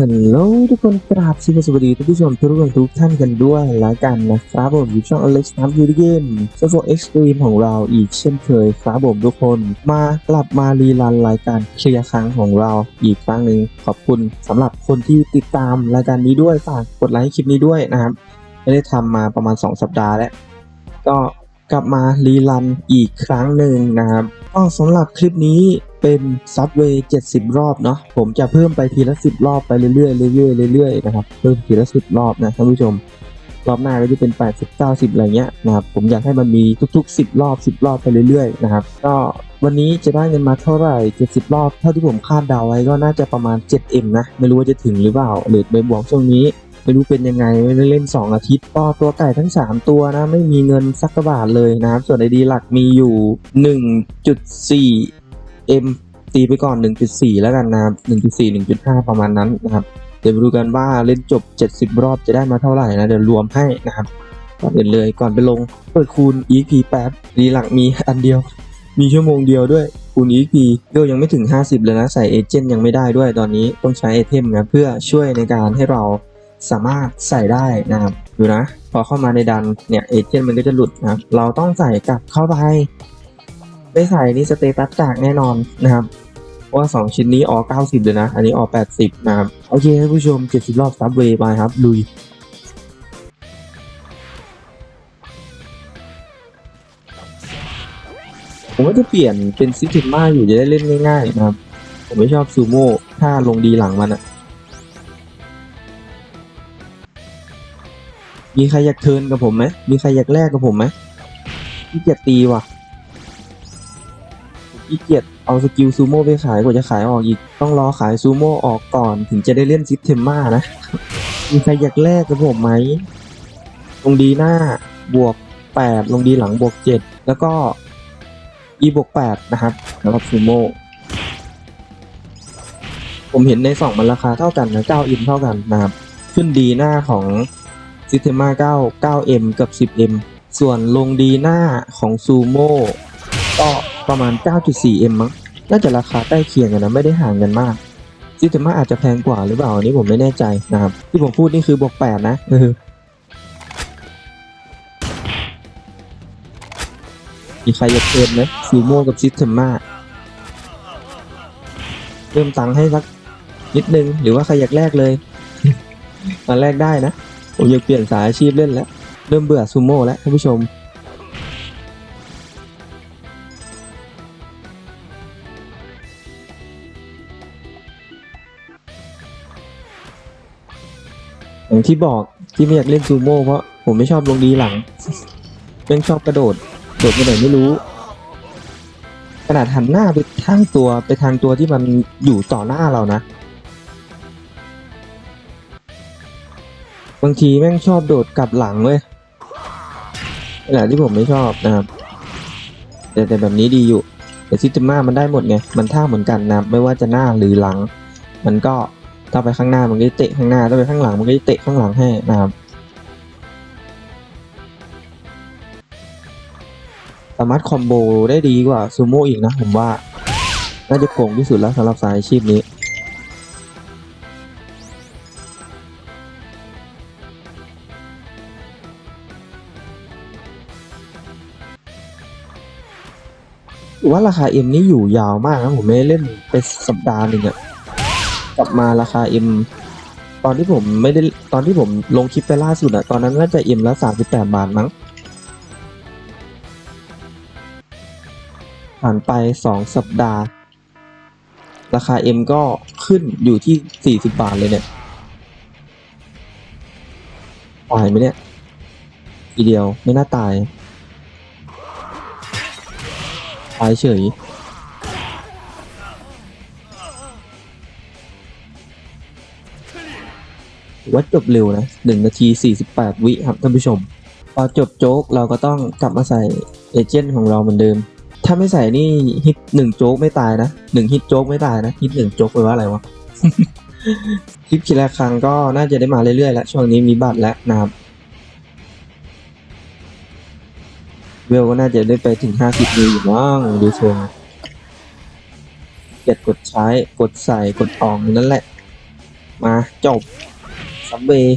ฮัลโหลทุกคนกราบสวัสดีทุกผู้ชมทุกคนทุกท่านกันด้วยแล้วกันนะครับผมอยู่ช่อง Alex น้ำยูดิเกมโซโฟเอ็กซ์ตรีมของเราอีกเช่นเคยครับผมทุกคนมากลับมารีลันรายการเคลียร์ครั้งของเราอีกครั้งหนึ่งขอบคุณสำหรับคนที่ติดตามรายการนี้ด้วยฝากกดไลค์คลิปนี้ด้วยนะครับไม่ได้ทำมาประมาณ 2 สัปดาห์แล้ว ก็กลับมารีลันอีกครั้งหนึ่งนะครับก็สำหรับคลิปนี้ เป็นซับเวย์70รอบเนาะผมจะเพิ่มไปทีละ10รอบไปเรื่อยๆเรื่อยๆเรื่อยๆนะครับเพิ่มทีละ10รอบนะท่านผู้ชมรอบหน้าก็จะเป็น 80 90 อะไรเงี้ยนะครับ ผมอยากให้มันมีทุก ๆ 10 รอบ 10 รอบไปเรื่อยๆนะครับ ก็วันนี้จะได้เงินมาเท่าไหร่ 70 รอบ เท่าที่ผมคาดเดาไว้ก็น่าจะประมาณ 7M นะ ไม่รู้ว่าจะถึงหรือเปล่าหรือไปบวกช่วงนี้ ไม่รู้เป็นยังไง ไม่ได้เล่น 2 อาทิตย์ก็ตัวไก่ทั้ง 3 ตัวนะ ไม่มีเงินสักบาทเลยนะครับ ส่วนไอดีหลักมีอยู่ 1.4 M ตีไปก่อน 1.4 แล้วกันนะครับ 1.4 1.5 ประมาณนั้นนะครับ เดี๋ยวดูกันว่าเล่นจบ 70 รอบจะได้มาเท่าไหร่นะ เดี๋ยวรวมให้นะครับก่อนอื่นเลยก่อนไปลงเปิดคูณ EP แป๊บดีหลักมีอันเดียว มีชั่วโมงเดียวด้วยคูณ EP ก็ยังไม่ถึง 50 เลยนะ ใส่เอเจนต์ยังไม่ได้ด้วยตอนนี้ต้องใช้ไอเทมนะเพื่อช่วยในการให้เราสามารถใส่ได้นะครับดูนะ พอเข้ามาในดันเนี่ยเอเจนต์มันก็จะหลุดนะเราต้องใส่กลับเข้าไป ไม่ใส่นี่สเตตัสจากแน่นอนนะครับเพราะว่า 2 ชิ้นนี้ออ90เลยนะ อันนี้ออ80 นะครับ โอเคท่านผู้ชม 70 รอบซับเวย์ไปครับ ลุยผมว่าจะเปลี่ยนเป็นซิติมาอยู่จะได้เล่นง่ายๆนะครับ ผมไม่ชอบซูโม่ถ้าลงดีหลังมันอะมีใครอยากเทินกับผมไหมมีใครอยากแลกกับผมไหมขี้เกียจตีว่ะ ขี้เกียจเอาสกิลซูโม่ไปขายกว่าจะขายออกอีก ต้องรอขายซูโม่ออกก่อนถึงจะได้เล่นซิสเทมมานะ มีใครอยากแลกกับผมไหม ลงดีหน้าบวก 8 ลงดีหลังบวก 7 แล้วก็ e บวก 8 นะครับสำหรับซูโม่ผมเห็นในสองมันราคาเท่ากันนะ9อินเท่ากันนะครับ ขึ้นดีหน้าของซิสเทมา9 9M กับ 10M ส่วนลงดีหน้าของซูโม่ก็ ประมาณ 9.4M มั้งน่าจะราคาใกล้เคียงกันนะไม่ได้ห่างกันมากซิสเทมาอาจจะแพงกว่าหรือเปล่าอันนี้ผมไม่แน่ใจนะครับ ที่ผมพูดนี่คือบวก 8 นะเออมีใครอยากเทิร์นไหมซูโม่กับซิสเทมาเริ่มตังค์ให้สักนิดนึง หรือว่าใครอยากแลกเลยมาแลกได้นะ ผมอยากเปลี่ยนสายอาชีพเล่นแล้ว เริ่มเบื่อซูโม่แล้วท่านผู้ชม อย่างที่บอกที่ไม่อยากเล่นซูโม่เพราะผมไม่ชอบลงดีหลังเม่งชอบกระโดดโดดไปไหนไม่รู้ขนาดหันหน้าไปทางตัวไปทางตัวที่มันอยู่ต่อหน้าเรานะ บางทีแม่งชอบโดดกลับหลังเว้ยนี่แหละที่ผมไม่ชอบนะครับ แต่แต่แบบนี้ดีอยู่แต่ซิตมามันได้หมดไง มันท่าเหมือนกันนะ ไม่ว่าจะหน้าหรือหลัง มันก็ ถ้าไปข้างหน้ามันก็จะเตะข้างหน้า ถ้าไปข้างหลังมันก็จะเตะข้างหลังให้นะครับ สามารถคอมโบได้ดีกว่าซูโม่อีกนะผมว่า น่าจะโกงที่สุดแล้วสำหรับสายอาชีพนี้ว่าราคา M นี่อยู่ยาวมากนะผมไม่เล่นไปสัปดาห์หนึ่งอะ กลับมาราคา M ตอนที่ผมไม่ได้ตอนที่ผมลงคลิปไปล่าสุดอะตอนนั้นน่าจะ M ละสามสิบแปดบาทมั้งผ่านไปสองสัปดาห์ ราคา M ก็ขึ้นอยู่ที่สี่สิบบาทเลยเนี่ยตายไหมเนี่ย ทีเดียวไม่น่าตาย ตายเฉย ว่าจบเร็วนะหนึ่งนาทีสี่สิบแปดวิครับท่านผู้ชม พอจบโจ๊กเราก็ต้องกลับมาใส่เอเจนต์ของเราเหมือนเดิม ถ้าไม่ใส่นี่ฮิตหนึ่งโจ๊กไม่ตายนะหนึ่งฮิตโจ๊กไม่ตายนะฮิตหนึ่งโจ๊กแปลว่าอะไรวะคลิปทีละครั้งก็น่าจะได้มาเรื่อยๆแล้วช่วงนี้มีบัตรแล้วนะครับเวลก็น่าจะได้ไปถึงห้าสิบวิอยู่มั้งดูทรงเก็ดกดใช้กดใส่กดออกนั่นแหละ มาจบ ซับเวย์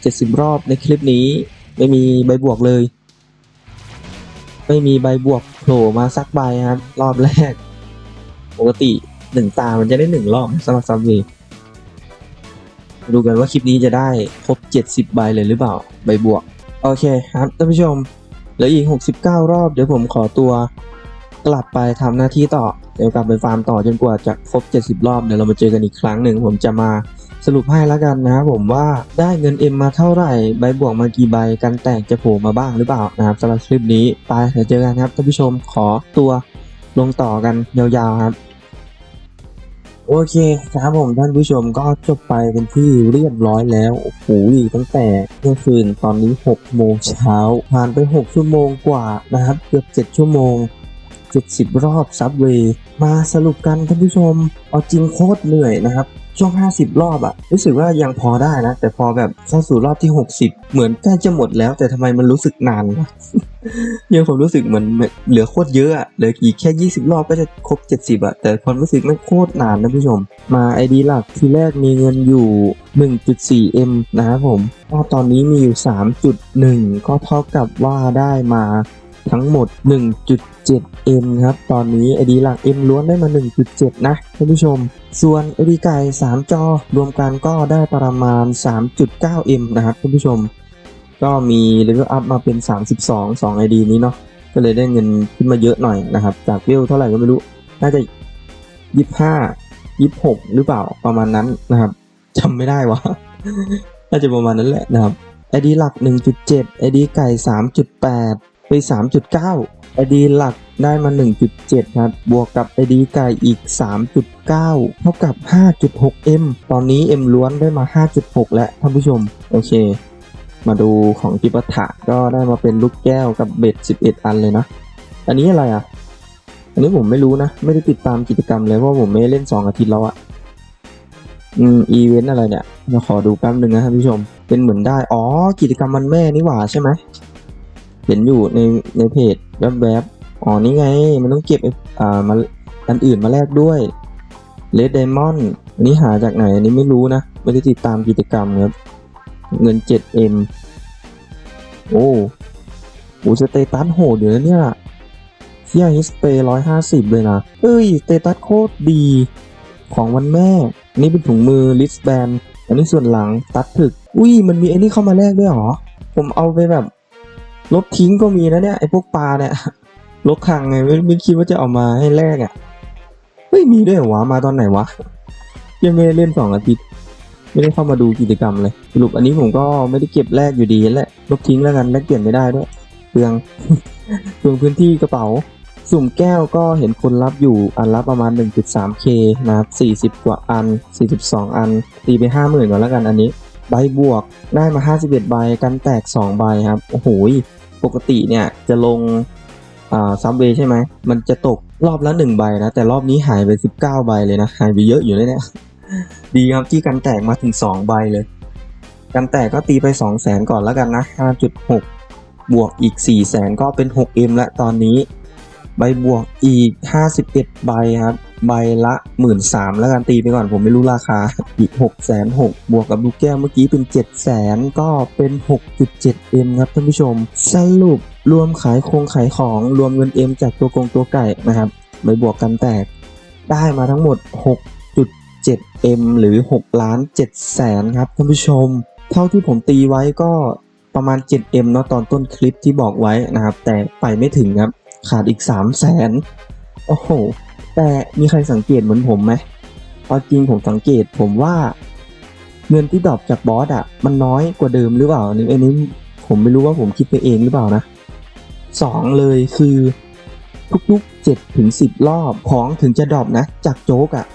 เจ็ดสิบรอบในคลิปนี้ ไม่มีใบบวกเลย ไม่มีใบบวกโผล่มาสักใบครับ รอบแรก ปกติหนึ่งตามันจะได้หนึ่งรอบสำหรับซับเวย์ดูกันว่าคลิปนี้จะได้ครบเจ็ดสิบใบเลยหรือเปล่า ใบบวก โอเคครับท่านผู้ชม เหลืออีก 69 รอบ เดี๋ยวผมขอตัวกลับไปทำหน้าที่ต่อ เดี๋ยวกลับไปฟาร์มต่อจนกว่าจะครบ 70 รอบ เดี๋ยวเรามาเจอกันอีกครั้งหนึ่ง ผมจะมา สรุปให้แล้วกันนะครับผมว่าได้เงินเอ็มมาเท่าไหร่ ใบบวกมากี่ใบกันแตกจะโผล่มาบ้างหรือเปล่านะครับสำหรับคลิปนี้ไปเดี๋ยวเจอกันครับท่านผู้ชมขอตัวลงต่อกันยาวๆครับโอเคครับผมท่านผู้ชมก็จบไปเป็นที่เรียบร้อยแล้วโอ้โหตั้งแต่เมื่อคืนตอนนี้6โมงเช้าผ่านไป 6 ชั่วโมงกว่านะครับ เกือบ 7 ชั่วโมง 70 รอบซับเวย์มาสรุปกันท่านผู้ชม เอาจริงโคตรเหนื่อยนะครับ ช่วง 50 รอบอะรู้สึกว่ายังพอได้นะ แต่พอแบบเข้าสู่รอบที่ 60 เหมือนใกล้จะหมดแล้ว แต่ทำไมมันรู้สึกนานวะยังผมรู้สึกเหมือนเหลือโคตรเยอะอะเหลืออีกแค่ 20 รอบก็จะครบ 70อะแต่ความรู้สึกมันโคตรนานนะผู้ชม มาไอดีหลักทีแรกมีเงินอยู่ 1.4M นะครับผมก็ตอนนี้มีอยู่ 3.1 ก็เท่ากับว่าได้มา ทั้งหมด 1.7M ครับ ตอนนี้ไอดีหลัก M ล้วนได้มา 1.7 นะท่านผู้ชม ส่วนไอดีไก่ 3 จอ รวมกันก็ได้ประมาณ 3.9M นะครับท่านผู้ชม ก็มีเลเวลอัพมาเป็น 32 2 ID นี้เนาะ ก็เลยได้เงินขึ้นมาเยอะหน่อยนะครับ จากเวลเท่าไหร่ก็ไม่รู้ น่าจะ 25 26 หรือเปล่า ประมาณนั้นนะครับจำไม่ได้วะน่าจะประมาณนั้นแหละนะครับ ID หลัก 1.7 ID ไก่ 3.8 ไป 3.9 ID หลักได้มา 1.7 ครับ บวกกับ ID ไก่อีก 3.9 เท่ากับ 5.6M ตอนนี้ M ล้วนได้มา 5.6 แล้วท่านผู้ชม โอเค มาดูของจิปถะก็ได้มาเป็นลูกแก้วกับเบ็ด 11 อันเลยนะ อันนี้อะไรอะ อันนี้ผมไม่รู้นะ ไม่ได้ติดตามกิจกรรมเลยเพราะผมไม่เล่น 2 อาทิตย์แล้วอะอืม อีเวนต์อะไรเนี่ยมาขอดูแป๊บหนึ่งนะท่านผู้ชม เป็นเหมือนได้ อ๋อ กิจกรรมมันแม่นี่หว่าใช่ไหม เห็นอยู่ในในเพจแวบๆอ๋อนี่ไง มันต้องเก็บอ่ามาอันอื่นมาแลกด้วยเลดไดมอนด์อันนี้หาจากไหน อันนี้ไม่รู้นะ ไม่ได้ติดตามกิจกรรมครับ เงิน 7M โอ้โหสเตตัสโหดอยู่นะเนี่ยเฮียฮิสเปร้อยห้าสิบเลยนะ เอ้ยสเตตัสโคตรดีของวันแม่ นี่เป็นถุงมือลิสแบน อันนี้ส่วนหลังตัดถึก อุ้ย มันมีไอ้นี่เข้ามาแลกด้วยหรอ ผมเอาไปแบบ ลบทิ้งก็มีนะเนี่ยไอ้พวกปลาเนี่ยลบคังไงไม่ไม่คิดว่าจะเอามาให้แลกอะ่ะเฮ้ยมีด้วยหรอวะมาตอนไหนวะยังไม่ได้เล่นสองอาทิตย์ไม่ได้เข้ามาดูกิจกรรมเลยสรุปอันนี้ผมก็ไม่ได้เก็บแลกอยู่ดีแหละลบทิ้งแล้วกันแลกเปลี่ยนไม่ได้ด้วยเปลืองเปลืองพื้นที่กระเป๋า สุ่มแก้วก็เห็นคนรับอยู่อันละประมาณ 1.3k นะครับ40 กว่าอัน 42 อัน ตีไป 50,000ก่อนแล้วกันอันนี้ ใบบวกได้มา 51 ใบกันแตก 2 ใบครับ โอ้โห ปกติเนี่ยจะลงซับเวย์ใช่ไหม มันจะตกรอบละ1ใบนะ แต่รอบนี้หายไป 19 ใบเลยนะ หายไปเยอะอยู่เลยเนี่ย ดีครับที่กันแตกมาถึง 2 ใบเลย กันแตกก็ตีไป 2 0 0แสนก่อนแล้วกันนะ 5.6 บวกอีก 4 0 0แสนก็เป็น 6M แล้วตอนนี้ ใบบวกอีก 51 ใบครับ ใบละ1 3ื่นสามแล้วกันตีไปก่อนผมไม่รู้ราคา อีก6 6 0 0 0บวกกับลูกแก้วเมื่อกี้เป็น7 0 0 0 0ก็เป็น 6.7M ครับท่านผู้ชม สรุปรวมขายคงขายของรวมเงิน M จากตัวกงตัวไก่นะครับใบบวกกันแตก ได้มาทั้งหมด 6.7M หรือ 6 ล้าน7แสนครับท่านผู้ชม เท่าที่ผมตีไว้ก็ประมาณ 7M เนาะตอนต้นคลิปที่บอกไว้นะครับ แต่ไปไม่ถึงครับ ขาดอีก 3 0 0แสนโอ้โห แต่มีใครสังเกตเหมือนผมไหมเอจริงผมสังเกตผมว่าเงินที่ดรอปจากบอสอะมันน้อยกว่าเดิมหรือเปล่าอันนี้อันนี้ผมไม่รู้ว่าผมคิดไปเองหรือเปล่านะสองเลยคือทุกๆเจ็ดถึงสิบรอบของถึงจะดรอปนะ จากโจ๊กอะ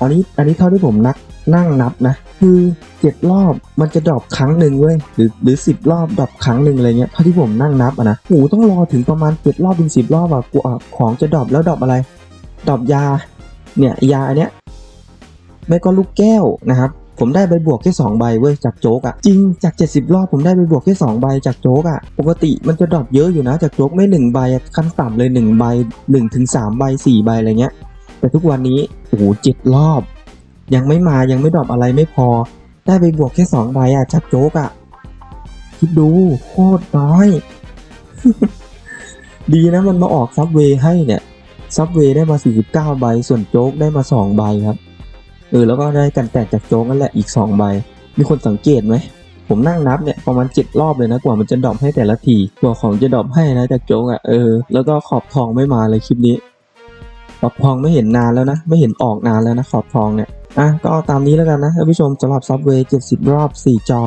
อันนี้อันนี้เท่าที่ผมนักนั่งนับนะ คือเจ็ดรอบมันจะดรอปครั้งหนึ่งเว้ยหรือหรือสิบรอบดรอปครั้งหนึ่งอะไรเงี้ยเท่าที่ผมนั่งนับอะนะโอ้โหต้องรอถึงประมาณเจ็ดรอบถึงสิบรอบอะกูอะของจะดรอปแล้วดรอปอะไร ดอปยาเนี่ยยาเนี้ยไม่ก็ลูกแก้วนะครับ ผมได้ใบบวกแค่สองใบเว้ยจากโจ๊กอะจริงจาก 70 รอบผมได้ใบบวกแค่สองใบจากโจ๊กอะปกติมันจะดรอปเยอะอยู่นะจากโจ๊กไม่หนึ่งใบขั้นต่ำเลยหนึ่งใบหนึ่งถึงสามใบสี่ใบอะไรเงี้ย แต่ทุกวันนี้โอ้โหเจ็ดรอบ ยังไม่มายังไม่ดรอปอะไรไม่พอ ได้ไปบวกแค่สองใบอะจากโจ๊กอะคิดดูโคตรน้อย ดีนะมันมาออกซับเวให้เนี่ย ซับเวย์ได้มา 49 ใบ ส่วนโจ๊กได้มา 2 ใบครับ เออ แล้วก็ได้กันแตกจากโจ๊กนั่นแหละอีก 2 ใบ มีคนสังเกตไหม ผมนั่งนับเนี่ยประมาณ 7 รอบเลยนะกว่ามันจะดรอปให้แต่ละทีกว่าของจะดรอปให้นะจากโจ๊กอะ่ะ เออ แล้วก็ขอบทองไม่มาเลยคลิปนี้ ขอบทองไม่เห็นนานแล้วนะ ไม่เห็นออกนานแล้วนะขอบทองเนี่ย อะ ก็ตามนี้แล้วกันนะท่านผู้ชมสำหรับซับเวย์70 รอบ 4 จอ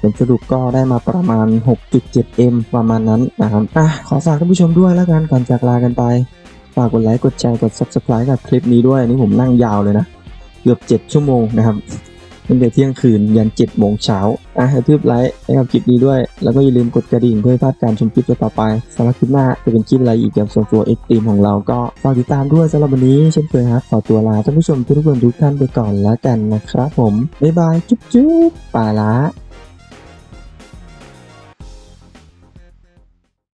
ผลสรุปก็ได้มาประมาณ 6.7M ประมาณนั้นนะครับ อะ ขอฝากท่านผู้ชมด้วยแล้วกันก่อนจากลากันไป ฝากกดไลค์กดแชร์กด subscribe กับคลิปนี้ด้วย นี่ผมนั่งยาวเลยนะ เกือบ 7 ชั่วโมงนะครับตั้งแต่เที่ยงคืนยัน7โมงเช้าอะกระทืบไลค์ให้กับคลิปนี้ด้วย แล้วก็อย่าลืมกดกระดิ่งเพื่อพลาดการชมคลิปต่อไปสำหรับคลิปหน้าจะเป็นคลิปอะไรอีกเกี่ยวกับส่วนตัวเอ็กซ์ตีมของเราก็ฝากติดตามด้วยสำหรับวันนี้เช่นเคยครับขอตัวลาท่านผู้ชมทุกคนทุกท่านไปก่อนแล้วกันนะครับผมบ๊ายบายจุ๊บจุ๊บไปละ